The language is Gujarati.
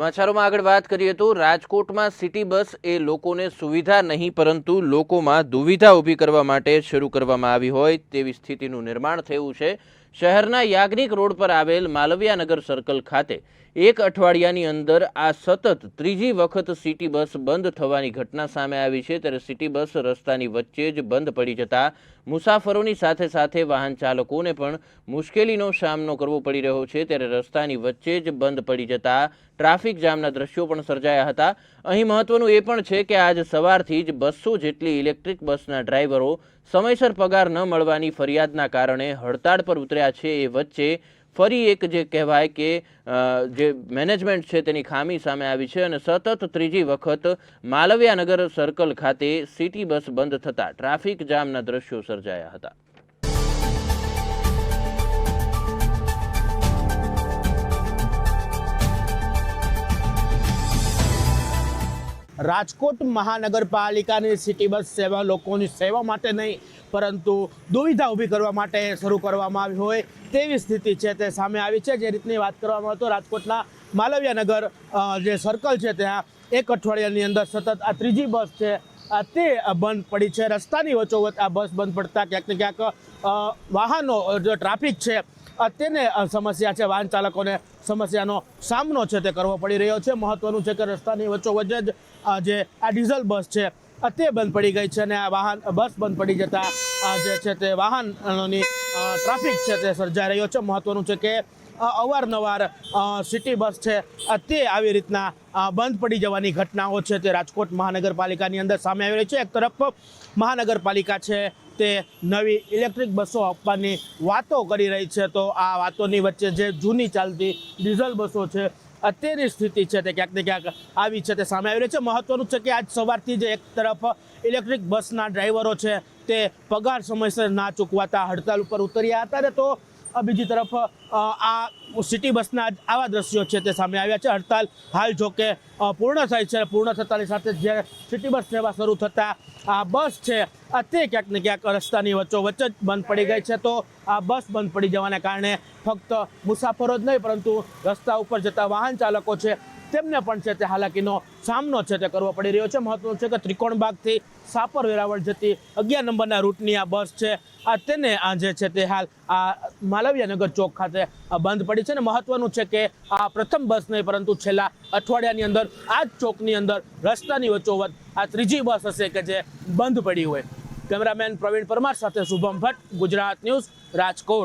સમાચારોમાં આગળ વાત કરીએ તો રાજકોટમાં સિટી બસ એ લોકોને સુવિધા નહીં, પરંતુ લોકોમાં દુવિધા ઊભી કરવા માટે શરૂ કરવામાં આવી હોય તેવી સ્થિતિનું નિર્માણ થયું છે. શહેરના યાજ્ઞિક રોડ પર આવેલ માલવિયાનગર સર્કલ ખાતે એક અઠવાડિયાની અંદર આ સતત ત્રીજી વખત સિટી બસ બંધ થવાની ઘટના સામે આવી છે. ત્યારે સિટી બસ રસ્તાની વચ્ચે જ બંધ પડી જતા મુસાફરોની સાથે સાથે વાહન ચાલકોને પણ મુશ્કેલીનો સામનો કરવો પડી રહ્યો છે. ત્યારે રસ્તાની વચ્ચે જ બંધ પડી જતા ટ્રાફિક જામના દ્રશ્યો પણ સર્જાયા હતા. અહીં મહત્વનું એ પણ છે કે આજ સવારથી જ બસો જેટલી ઇલેક્ટ્રિક બસના ડ્રાઈવરો સમયસર પગાર ન મળવાની ફરિયાદના કારણે હડતાળ પર ઉતર્યા છે એ વચ્ચે ફરી એક જે કહેવાય કે જે મેનેજમેન્ટ છે તેની ખામી સામે આવી છે અને સતત ત્રીજી વખત માલવિયાનગર સર્કલ ખાતે સિટી બસ બંધ થતાં ટ્રાફિક જામના દ્રશ્યો સર્જાયા હતા. રાજકોટ મહાનગરપાલિકાની સિટી બસ સેવા લોકોની સેવા માટે નહીં, પરંતુ દુવિધા ઊભી કરવા માટે શરૂ કરવામાં આવી હોય તેવી સ્થિતિ છે તે સામે આવી છે. જે રીતની વાત કરવામાં આવતો રાજકોટના માલવ્યાનગર જે સર્કલ છે ત્યાં એક અઠવાડિયાની અંદર સતત આ ત્રીજી બસ છે તે બંધ પડી છે. રસ્તાની વચ્ચોવચ આ બસ બંધ પડતા ક્યાંક ને ક્યાંક વાહનો જે ટ્રાફિક છે તેને સમસ્યા છે. વાહન ચાલકોને સમસ્યાનો સામનો છે તે કરવો પડી રહ્યો છે. મહત્વનું છે કે રસ્તાની વચ્ચોવચ્ચ જ જે આ ડીઝલ બસ છે તે બંધ પડી ગઈ છે અને આ વાહન, બસ બંધ પડી જતા જે છે તે વાહનોની ટ્રાફિક છે તે સર્જાઈ રહ્યો છે. મહત્વનું છે કે અવારનવાર સિટી બસ છે તે આવી રીતના બંધ પડી જવાની ઘટનાઓ છે તે રાજકોટ મહાનગરપાલિકાની અંદર સામે આવી રહી છે. એક તરફ મહાનગરપાલિકા છે તે નવી ઇલેક્ટ્રિક બસો આપવાની વાતો કરી રહી છે. તો આ વાતોની વચ્ચે જે જૂની ચાલતી ડીઝલ બસો છે અત્યારની સ્થિતિ છે તે ક્યાંક ને ક્યાંક આવી છે તે સામે આવી રહી છે. મહત્વનું છે કે આજ સવારથી જ એક તરફ ઇલેક્ટ્રિક બસના ડ્રાઈવરો છે તે પગાર સમયસર ના ચૂકવાતા હડતાલ ઉપર ઉતર્યા હતા ને તો બીજી તરફ આ સિટી બસના આવા દ્રશ્યો છે તે સામે આવ્યા છે. હડતાલ હાલ જો કે પૂર્ણ થાય છે. પૂર્ણ થતાની સાથે જ સિટી બસ સેવા શરૂ થતાં આ બસ છે તે ક્યાંક ને ક્યાંક રસ્તાની વચ્ચોવચ્ચ જ બંધ પડી ગઈ છે. તો આ બસ બંધ પડી જવાના કારણે ફક્ત મુસાફરો જ નહીં, પરંતુ રસ્તા ઉપર જતા વાહન ચાલકો છે તેમને પણ છે તે હાલાકીનો સામનો છે તે કરવો પડી રહ્યો છે. મહત્વનું છે કે ત્રિકોણબાગથી સાપર વેરાવળ જતી અગિયાર નંબરના રૂટની આ બસ છે. આ તેને આ જે છે તે હાલ આ માલવિયાનગર ચોક ખાતે બંધ પડી છે ને મહત્વનું છે કે આ પ્રથમ બસ નહીં, પરંતુ છેલ્લા અઠવાડિયાની અંદર, આ જ ચોકની અંદર રસ્તાની વચ્ચોવચ આ ત્રીજી બસ હશે કે જે બંધ પડી હોય. કેમેરામેન પ્રવીણ પરમાર સાથે શુભમ ભટ્ટ, ગુજરાત ન્યૂઝ રાજકોટ.